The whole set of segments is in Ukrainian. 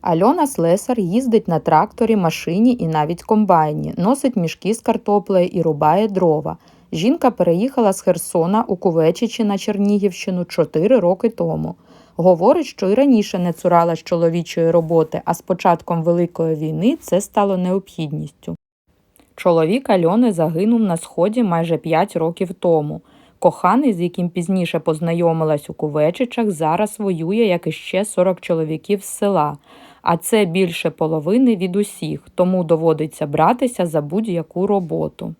Альона Слесар їздить на тракторі, машині і навіть комбайні, носить мішки з картоплею і рубає дрова. Жінка переїхала з Херсона у Кувечичі на Чернігівщину 4 роки тому. Говорить, що і раніше не цуралась чоловічої роботи, а з початком Великої війни це стало необхідністю. Чоловік Альони загинув на сході майже 5 років тому. Коханий, з яким пізніше познайомилась у Кувечичах, зараз воює, як і ще 40 чоловіків з села. А це більше половини від усіх, тому доводиться братися за будь-яку роботу.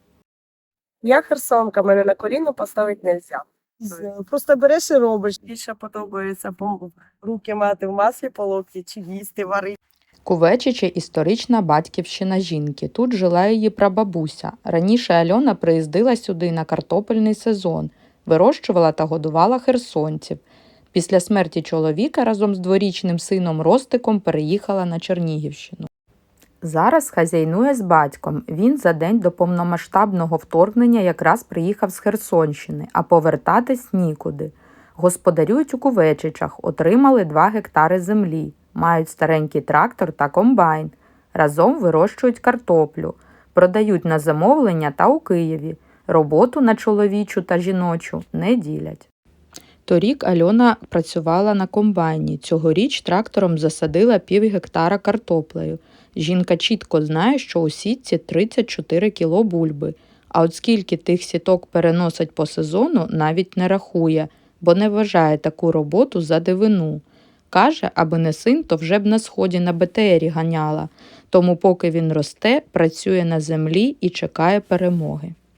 Я херсонка, мене на коліно поставити не можна. Просто береш і робиш. Більше подобається пом- руки мати в маслі по локті чи їсти, варити. Кувечичі – історична батьківщина жінки. Тут жила її прабабуся. Раніше Альона приїздила сюди на картопельний сезон, вирощувала та годувала херсонців. Після смерті чоловіка разом з дворічним сином Ростиком переїхала на Чернігівщину. Зараз хазяйнує з батьком. Він за день до повномасштабного вторгнення якраз приїхав з Херсонщини, а повертатись нікуди. Господарюють у Кувечичах, отримали 2 гектари землі, мають старенький трактор та комбайн. Разом вирощують картоплю, продають на замовлення та у Києві. Роботу на чоловічу та жіночу не ділять. Торік Альона працювала на комбайні. Цьогоріч трактором засадила пів гектара картоплею. Жінка чітко знає, що у сітці 34 кіло бульби. А от скільки тих сіток переносить по сезону, навіть не рахує, бо не вважає таку роботу за дивину. Каже, аби не син, то вже б на сході на БТРі ганяла. Тому, поки він росте, працює на землі і чекає перемоги.